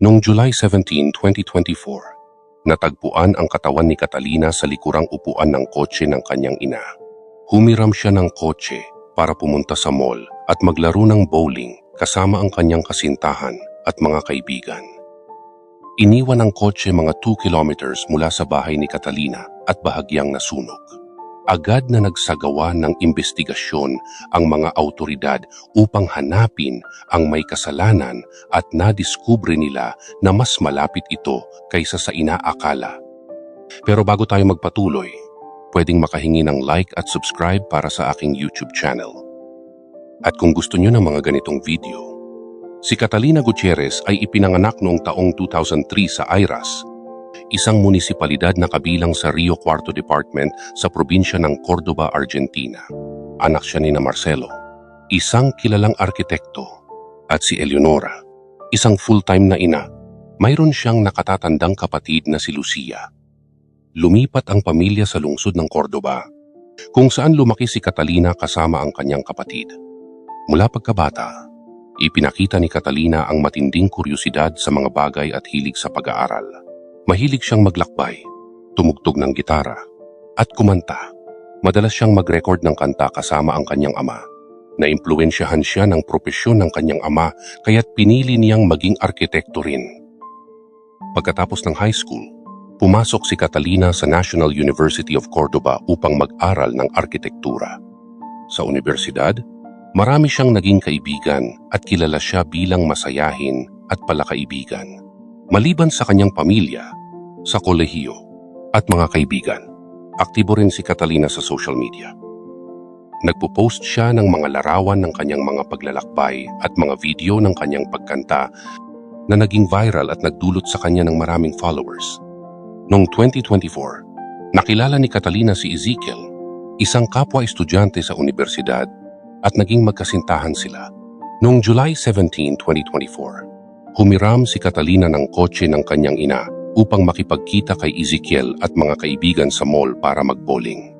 Noong July 17, 2024, natagpuan ang katawan ni Catalina sa likurang upuan ng kotse ng kanyang ina. Humiram siya ng kotse para pumunta sa mall at maglaro ng bowling kasama ang kanyang kasintahan at mga kaibigan. Iniwan ang kotse mga 2 kilometers mula sa bahay ni Catalina at bahagyang nasunog. Agad na nagsagawa ng investigasyon ang mga autoridad upang hanapin ang may kasalanan at nadiskubre nila na mas malapit ito kaysa sa inaakala. Pero bago tayo magpatuloy, pwedeng makahingi ng like at subscribe para sa aking YouTube channel. At kung gusto nyo ng mga ganitong video, si Catalina Gutierrez ay ipinanganak noong taong 2003 sa Iras, isang munisipalidad na kabilang sa Rio Cuarto Department sa probinsya ng Cordoba, Argentina. Anak siya ni na Marcelo, isang kilalang arkitekto, at si Eleonora, isang full-time na ina. Mayroon siyang nakatatandang kapatid na si Lucia. Lumipat ang pamilya sa lungsod ng Cordoba, kung saan lumaki si Catalina kasama ang kanyang kapatid. Mula pagkabata, ipinakita ni Catalina ang matinding kuryosidad sa mga bagay at hilig sa pag-aaral. Mahilig siyang maglakbay, tumugtog ng gitara, at kumanta. Madalas siyang mag-record ng kanta kasama ang kanyang ama. Naimpluensyahan siya ng propesyon ng kanyang ama kaya't pinili niyang maging arkitekto rin. Pagkatapos ng high school, pumasok si Catalina sa National University of Cordoba upang mag-aral ng arkitektura. Sa universidad, marami siyang naging kaibigan at kilala siya bilang masayahin at palakaibigan. Maliban sa kanyang pamilya, sa kolehiyo at mga kaibigan, aktibo rin si Catalina sa social media. Nagpo-post siya ng mga larawan ng kanyang mga paglalakbay at mga video ng kanyang pagkanta na naging viral at nagdulot sa kanya ng maraming followers. Noong 2024, nakilala ni Catalina si Ezekiel, isang kapwa estudyante sa universidad at naging magkasintahan sila. Noong July 17, 2024, humiram si Catalina ng kotse ng kanyang ina upang makipagkita kay Ezekiel at mga kaibigan sa mall para mag-bowling.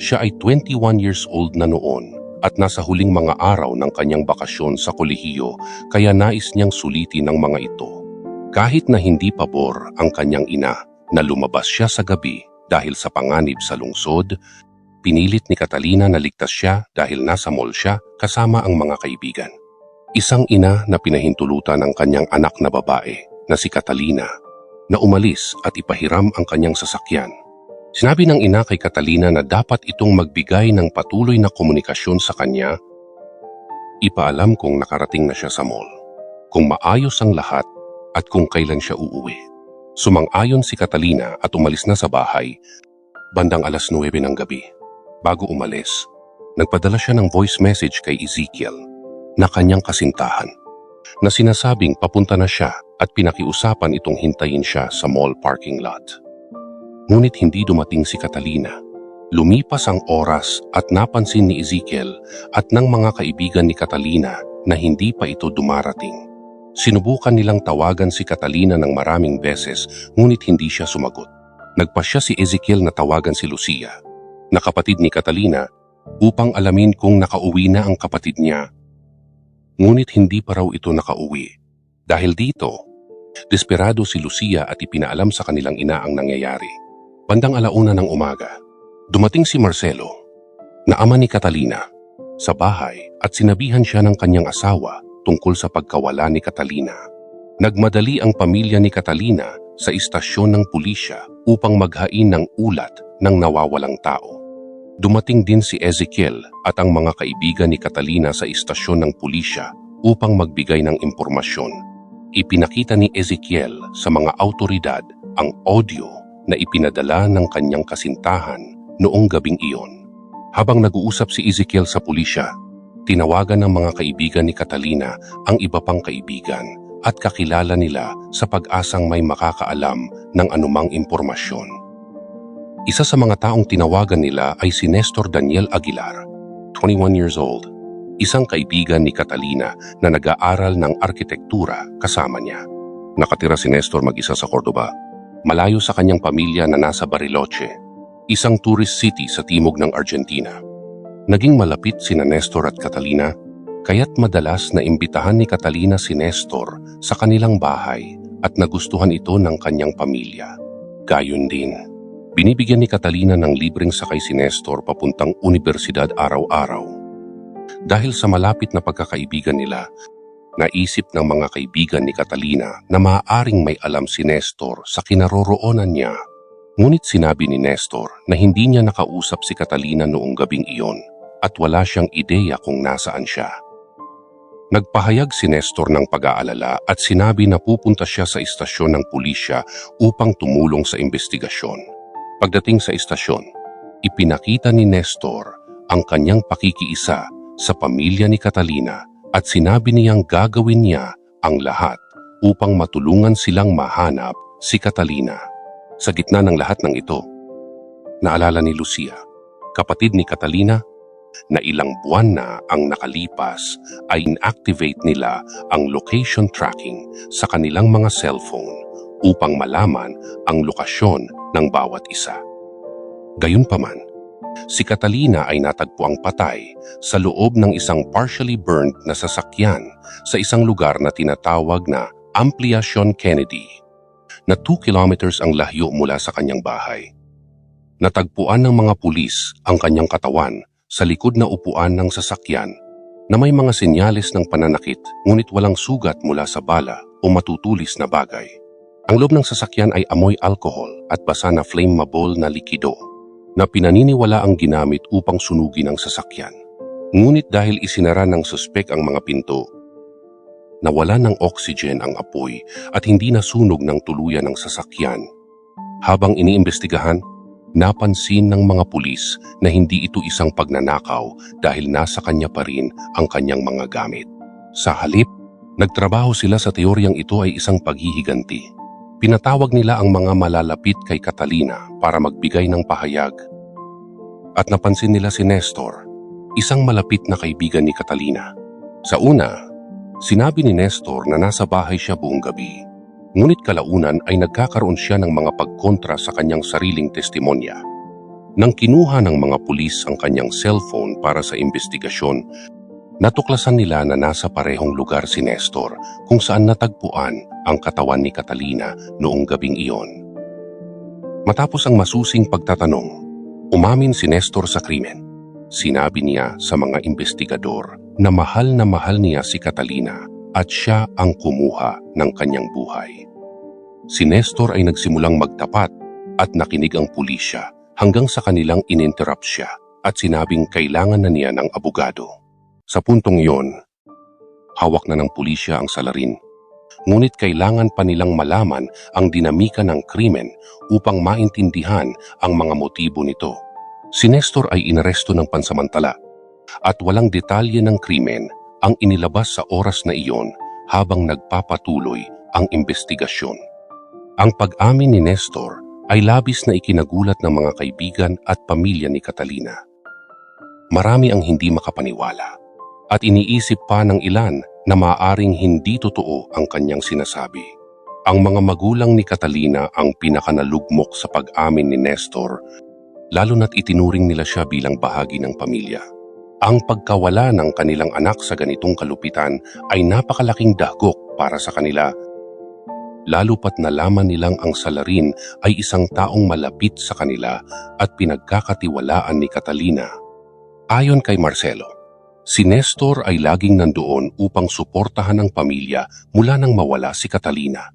Siya ay 21 years old na noon at nasa huling mga araw ng kanyang bakasyon sa kolehiyo kaya nais niyang sulitin ang mga ito. Kahit na hindi pabor ang kanyang ina na lumabas siya sa gabi dahil sa panganib sa lungsod, pinilit ni Catalina na ligtas siya dahil nasa mall siya kasama ang mga kaibigan. Isang ina na pinahintulutan ng kanyang anak na babae na si Catalina na umalis at ipahiram ang kanyang sasakyan. Sinabi ng ina kay Catalina na dapat itong magbigay ng patuloy na komunikasyon sa kanya. Ipaalam kung nakarating na siya sa mall, kung maayos ang lahat at kung kailan siya uuwi. Sumang-ayon si Catalina at umalis na sa bahay bandang alas 9 ng gabi. Bago umalis, nagpadala siya ng voice message kay Ezekiel na kanyang kasintahan na sinasabing papunta na siya at pinakiusapan itong hintayin siya sa mall parking lot. Ngunit hindi dumating si Catalina. Lumipas ang oras at napansin ni Ezekiel at ng mga kaibigan ni Catalina na hindi pa ito dumarating. Sinubukan nilang tawagan si Catalina ng maraming beses ngunit hindi siya sumagot. Nagpasya si Ezekiel na tawagan si Lucia, na kapatid ni Catalina, upang alamin kung nakauwi na ang kapatid niya. Ngunit hindi pa raw ito nakauwi. Dahil dito, desperado si Lucia at ipinaalam sa kanilang ina ang nangyayari. Bandang alauna ng umaga, dumating si Marcelo, na ama ni Catalina, sa bahay at sinabihan siya ng kanyang asawa tungkol sa pagkawala ni Catalina. Nagmadali ang pamilya ni Catalina sa istasyon ng pulisya upang maghain ng ulat ng nawawalang tao. Dumating din si Ezekiel at ang mga kaibigan ni Catalina sa istasyon ng pulisya upang magbigay ng impormasyon. Ipinakita ni Ezekiel sa mga autoridad ang audio na ipinadala ng kanyang kasintahan noong gabing iyon. Habang nag-uusap si Ezekiel sa pulisya, tinawagan ng mga kaibigan ni Catalina ang iba pang kaibigan at kakilala nila sa pag-asang may makakaalam ng anumang impormasyon. Isa sa mga taong tinawagan nila ay si Nestor Daniel Aguilar, 21 years old, isang kaibigan ni Catalina na nag-aaral ng arkitektura kasama niya. Nakatira si Nestor mag-isa sa Cordoba, malayo sa kanyang pamilya na nasa Bariloche, isang tourist city sa timog ng Argentina. Naging malapit sina Nestor at Catalina Kaya't madalas na imbitahan ni Catalina si Nestor sa kanilang bahay at nagustuhan ito ng kanyang pamilya. Gayon din, binibigyan ni Catalina ng libreng sakay si Nestor papuntang universidad araw-araw. Dahil sa malapit na pagkakaibigan nila, naisip ng mga kaibigan ni Catalina na maaaring may alam si Nestor sa kinaroroonan niya. Ngunit sinabi ni Nestor na hindi niya nakausap si Catalina noong gabing iyon at wala siyang ideya kung nasaan siya. Nagpahayag si Nestor ng pag-aalala at sinabi na pupunta siya sa istasyon ng pulisya upang tumulong sa investigasyon. Pagdating sa istasyon, ipinakita ni Nestor ang kanyang pakikiisa sa pamilya ni Catalina at sinabi niyang gagawin niya ang lahat upang matulungan silang mahanap si Catalina. Sa gitna ng lahat ng ito, naalala ni Lucia, kapatid ni Catalina, na ilang buwan na ang nakalipas ay inactivate nila ang location tracking sa kanilang mga cellphone upang malaman ang lokasyon ng bawat isa. Gayunpaman, si Catalina ay natagpuang patay sa loob ng isang partially burned na sasakyan sa isang lugar na tinatawag na Ampliacion Kennedy, na 2 kilometers ang lahyo mula sa kanyang bahay. Natagpuan ng mga pulis ang kanyang katawan sa likod na upuan ng sasakyan na may mga senyales ng pananakit ngunit walang sugat mula sa bala o matutulis na bagay. Ang loob ng sasakyan ay amoy alcohol at basa na flammable na likido na pinaniniwala ang ginamit upang sunugin ang sasakyan. Ngunit dahil isinara ng suspek ang mga pinto, nawala ng oxygen ang apoy at hindi nasunog ng tuluyan ng sasakyan. Habang iniimbestigahan, Napansin ng mga pulis na hindi ito isang pagnanakaw dahil nasa kanya pa rin ang kanyang mga gamit. Sa halip, nagtrabaho sila sa teoryang ito ay isang paghihiganti. Pinatawag nila ang mga malalapit kay Catalina para magbigay ng pahayag. At napansin nila si Nestor, isang malapit na kaibigan ni Catalina. Sa una, sinabi ni Nestor na nasa bahay siya buong gabi Ngunit kalaunan ay nagkakaroon siya ng mga pagkontra sa kanyang sariling testimonya. Nang kinuha ng mga pulis ang kanyang cellphone para sa investigasyon, natuklasan nila na nasa parehong lugar si Nestor kung saan natagpuan ang katawan ni Catalina noong gabing iyon. Matapos ang masusing pagtatanong, umamin si Nestor sa krimen. Sinabi niya sa mga investigador na mahal na mahal niya si Catalina at siya ang kumuha ng kanyang buhay. Si Nestor ay nagsimulang magtapat at nakinig ang pulisya hanggang sa kanilang ininterrupt siya at sinabing kailangan na niya ng abogado. Sa puntong iyon, hawak na ng pulisya ang salarin. Ngunit kailangan pa nilang malaman ang dinamika ng krimen upang maintindihan ang mga motibo nito. Si Nestor ay inaresto ng pansamantala at walang detalye ng krimen ang inilabas sa oras na iyon habang nagpapatuloy ang investigasyon. Ang pag-amin ni Nestor ay labis na ikinagulat ng mga kaibigan at pamilya ni Catalina. Marami ang hindi makapaniwala at iniisip pa ng ilan na maaring hindi totoo ang kanyang sinasabi. Ang mga magulang ni Catalina ang pinakanalugmok sa pag-amin ni Nestor lalo na't itinuring nila siya bilang bahagi ng pamilya. Ang pagkawala ng kanilang anak sa ganitong kalupitan ay napakalaking dagok para sa kanila. Lalo pat nalaman nilang ang salarin ay isang taong malapit sa kanila at pinagkakatiwalaan ni Catalina. Ayon kay Marcelo, si Nestor ay laging nandoon upang suportahan ang pamilya mula nang mawala si Catalina.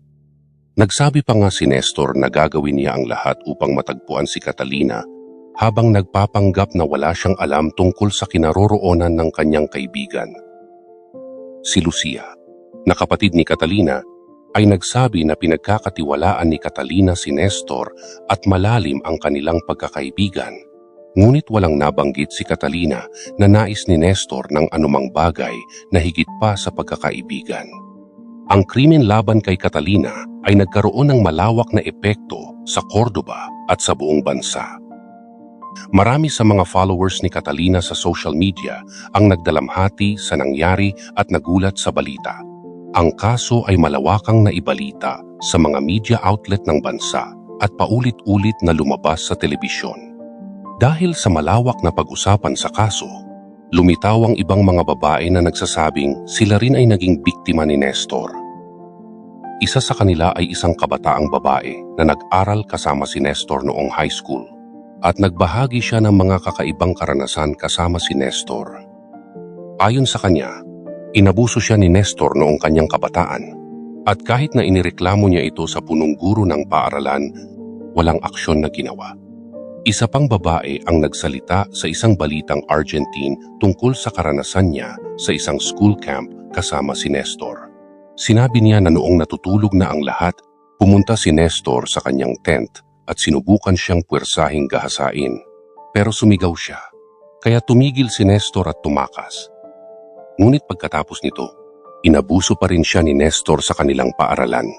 Nagsabi pa nga si Nestor na gagawin niya ang lahat upang matagpuan si Catalina habang nagpapanggap na wala siyang alam tungkol sa kinaroroonan ng kanyang kaibigan. Si Lucia, na kapatid ni Catalina, ay nagsabi na pinagkakatiwalaan ni Catalina si Nestor at malalim ang kanilang pagkakaibigan. Ngunit walang nabanggit si Catalina na nais ni Nestor ng anumang bagay na higit pa sa pagkakaibigan. Ang krimen laban kay Catalina ay nagkaroon ng malawak na epekto sa Cordoba at sa buong bansa. Marami sa mga followers ni Catalina sa social media ang nagdalamhati sa nangyari at nagulat sa balita. Ang kaso ay malawakang naibalita sa mga media outlet ng bansa at paulit-ulit na lumabas sa telebisyon. Dahil sa malawak na pag-usapan sa kaso, lumitaw ang ibang mga babae na nagsasabing sila rin ay naging biktima ni Nestor. Isa sa kanila ay isang kabataang babae na nag-aral kasama si Nestor noong high school at nagbahagi siya ng mga kakaibang karanasan kasama si Nestor. Ayon sa kanya, inabuso siya ni Nestor noong kanyang kabataan at kahit na inireklamo niya ito sa punong guro ng paaralan, walang aksyon na ginawa. Isa pang babae ang nagsalita sa isang balitang Argentine tungkol sa karanasan niya sa isang school camp kasama si Nestor. Sinabi niya na noong natutulog na ang lahat, pumunta si Nestor sa kanyang tent at sinubukan siyang puwersahing gahasain. Pero sumigaw siya, kaya tumigil si Nestor at tumakas. Ngunit pagkatapos nito, inabuso pa rin siya ni Nestor sa kanilang paaralan.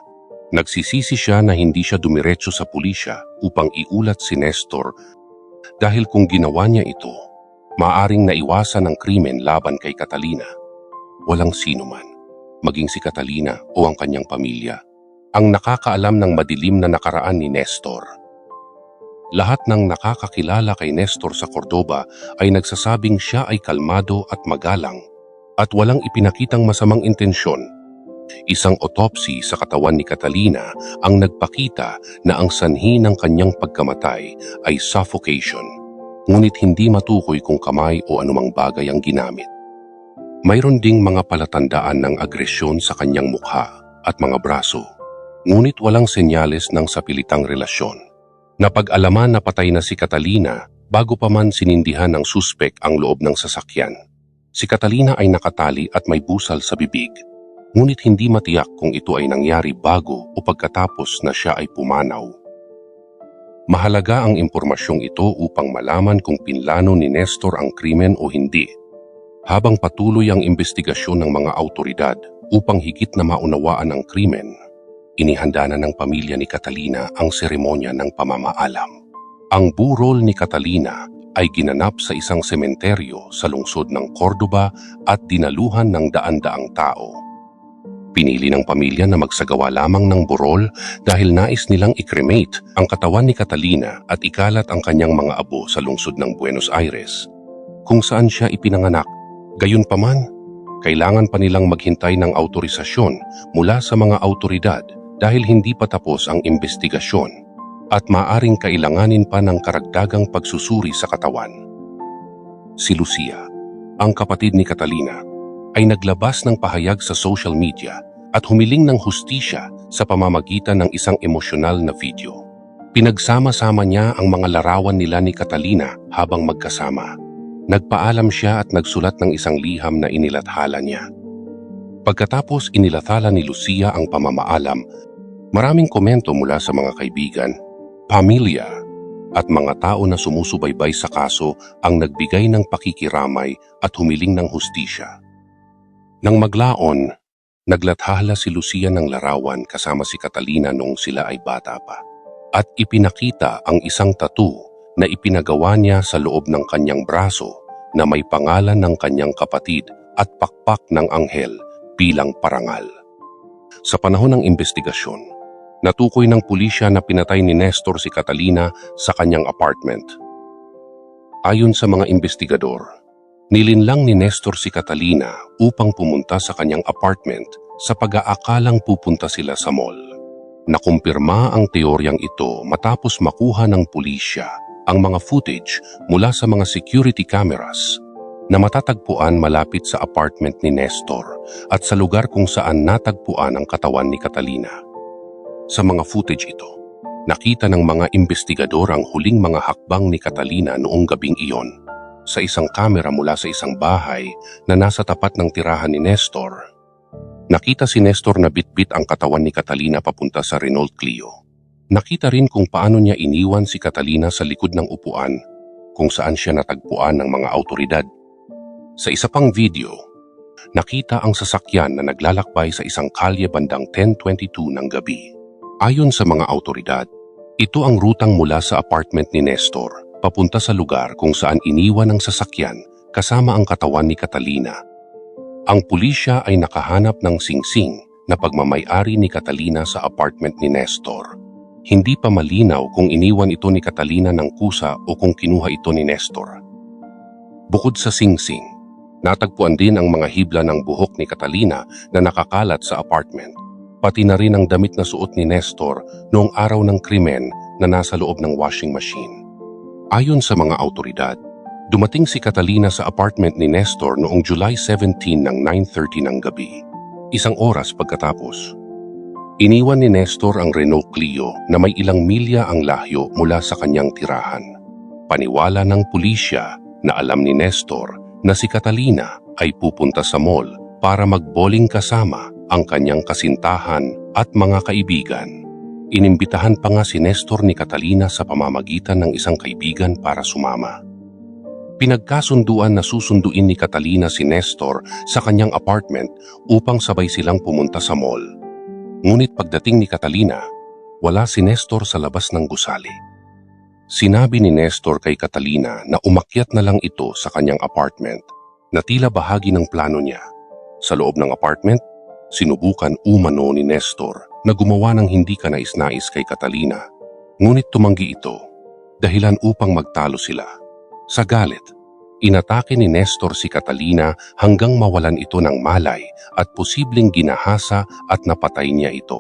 Nagsisisi siya na hindi siya dumiretso sa pulisya upang iulat si Nestor dahil kung ginawa niya ito, maaring naiwasan ang krimen laban kay Catalina. Walang sino man maging si Catalina o ang kanyang pamilya, ang nakakaalam ng madilim na nakaraan ni Nestor. Lahat ng nakakakilala kay Nestor sa Cordoba ay nagsasabing siya ay kalmado at magalang at walang ipinakitang masamang intensyon. Isang autopsy sa katawan ni Catalina ang nagpakita na ang sanhi ng kanyang pagkamatay ay suffocation, ngunit hindi matukoy kung kamay o anumang bagay ang ginamit. Mayroon ding mga palatandaan ng agresyon sa kanyang mukha at mga braso, ngunit walang senyales ng sapilitang relasyon. Napag-alaman na patay na si Catalina bago pa man sinindihan ng suspek ang loob ng sasakyan. Si Catalina ay nakatali at may busal sa bibig, ngunit hindi matiyak kung ito ay nangyari bago o pagkatapos na siya ay pumanaw. Mahalaga ang impormasyong ito upang malaman kung pinlano ni Nestor ang krimen o hindi. Habang patuloy ang investigasyon ng mga autoridad upang higit na maunawaan ang krimen, inihanda na ng pamilya ni Catalina ang seremonya ng pamamaalam. Ang burol ni Catalina ay ginanap sa isang sementeryo sa lungsod ng Cordoba at dinaluhan ng daan-daang tao. Pinili ng pamilya na magsagawa lamang ng burol dahil nais nilang i-cremate ang katawan ni Catalina at ikalat ang kanyang mga abo sa lungsod ng Buenos Aires, kung saan siya ipinanganak. Gayunpaman, kailangan pa nilang maghintay ng autorisasyon mula sa mga autoridad dahil hindi pa tapos ang investigasyon at maaring kailanganin pa ng karagdagang pagsusuri sa katawan. Si Lucia, ang kapatid ni Catalina, ay naglabas ng pahayag sa social media at humiling ng hustisya sa pamamagitan ng isang emosyonal na video. Pinagsama-sama niya ang mga larawan nila ni Catalina habang magkasama. Nagpaalam siya at nagsulat ng isang liham na inilathala niya. Pagkatapos inilathala ni Lucia ang pamamaalam, maraming komento mula sa mga kaibigan, pamilya, at mga tao na sumusubaybay sa kaso ang nagbigay ng pakikiramay at humiling ng hustisya. Nang maglaon, naglathala si Lucia ng larawan kasama si Catalina noong sila ay bata pa at ipinakita ang isang tattoo na ipinagawa niya sa loob ng kanyang braso na may pangalan ng kanyang kapatid at pakpak ng anghel bilang parangal. Sa panahon ng investigasyon, natukoy ng pulisya na pinatay ni Nestor si Catalina sa kanyang apartment. Ayon sa mga investigador, nilinlang ni Nestor si Catalina upang pumunta sa kanyang apartment sa pag-aakalang pupunta sila sa mall. Nakumpirma ang teoryang ito matapos makuha ng pulisya ang mga footage mula sa mga security cameras na matatagpuan malapit sa apartment ni Nestor at sa lugar kung saan natagpuan ang katawan ni Catalina. Sa mga footage ito, nakita ng mga investigador ang huling mga hakbang ni Catalina noong gabing iyon sa isang kamera mula sa isang bahay na nasa tapat ng tirahan ni Nestor. Nakita si Nestor na bitbit ang katawan ni Catalina papunta sa Renault Clio. Nakita rin kung paano niya iniwan si Catalina sa likod ng upuan kung saan siya natagpuan ng mga autoridad. Sa isa pang video, nakita ang sasakyan na naglalakbay sa isang kalye bandang 10.22 ng gabi. Ayon sa mga autoridad, ito ang rutang mula sa apartment ni Nestor papunta sa lugar kung saan iniwan ang sasakyan kasama ang katawan ni Catalina. Ang pulisya ay nakahanap ng singsing na pagmamayari ni Catalina sa apartment ni Nestor. Hindi pa malinaw kung iniwan ito ni Catalina ng kusa o kung kinuha ito ni Nestor. Bukod sa singsing, Natagpuan din ang mga hibla ng buhok ni Catalina na nakakalat sa apartment. Pati na rin ang damit na suot ni Nestor noong araw ng krimen na nasa loob ng washing machine. Ayon sa mga autoridad, dumating si Catalina sa apartment ni Nestor noong July 17 ng 9.30 ng gabi. Isang oras pagkatapos. Iniwan ni Nestor ang Renault Clio na may ilang milya ang lahyo mula sa kanyang tirahan. Paniwala ng pulisya na alam ni Nestor na si Catalina ay pupunta sa mall para magboling kasama ang kanyang kasintahan at mga kaibigan. Inimbitahan pa nga si Nestor ni Catalina sa pamamagitan ng isang kaibigan para sumama. Pinagkasunduan na susunduin ni Catalina si Nestor sa kanyang apartment upang sabay silang pumunta sa mall. Ngunit pagdating ni Catalina, wala si Nestor sa labas ng gusali. Sinabi ni Nestor kay Catalina na umakyat na lang ito sa kanyang apartment na tila bahagi ng plano niya. Sa loob ng apartment, sinubukan umano ni Nestor na gumawa ng hindi kanais-nais kay Catalina. Ngunit tumanggi ito, dahilan upang magtalo sila. Sa galit, inatake ni Nestor si Catalina hanggang mawalan ito ng malay at posibleng ginahasa at napatay niya ito.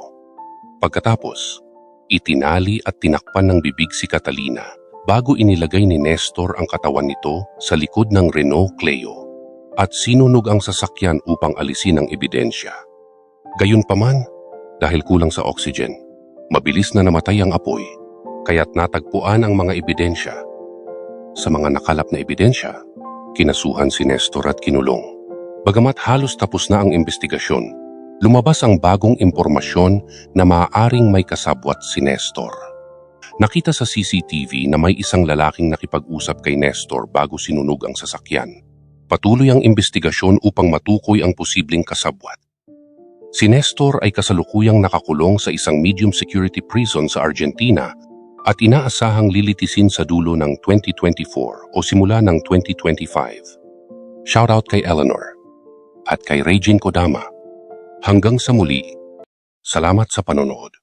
Pagkatapos, itinali at tinakpan ng bibig si Catalina bago inilagay ni Nestor ang katawan nito sa likod ng Renault Clio at sinunog ang sasakyan upang alisin ang ebidensya. Gayunpaman, dahil kulang sa oxygen, mabilis na namatay ang apoy, kaya't natagpuan ang mga ebidensya. Sa mga nakalap na ebidensya, kinasuhan si Nestor at kinulong. Bagamat halos tapos na ang investigasyon, lumabas ang bagong impormasyon na maaaring may kasabwat si Nestor. Nakita sa CCTV na may isang lalaking nakipag-usap kay Nestor bago sinunog ang sasakyan. Patuloy ang investigasyon upang matukoy ang posibleng kasabwat. Si Nestor ay kasalukuyang nakakulong sa isang medium security prison sa Argentina at inaasahang lilitisin sa dulo ng 2024 o simula ng 2025. Shoutout kay Eleanor at kay Regine Kodama. Hanggang sa muli, salamat sa panonood.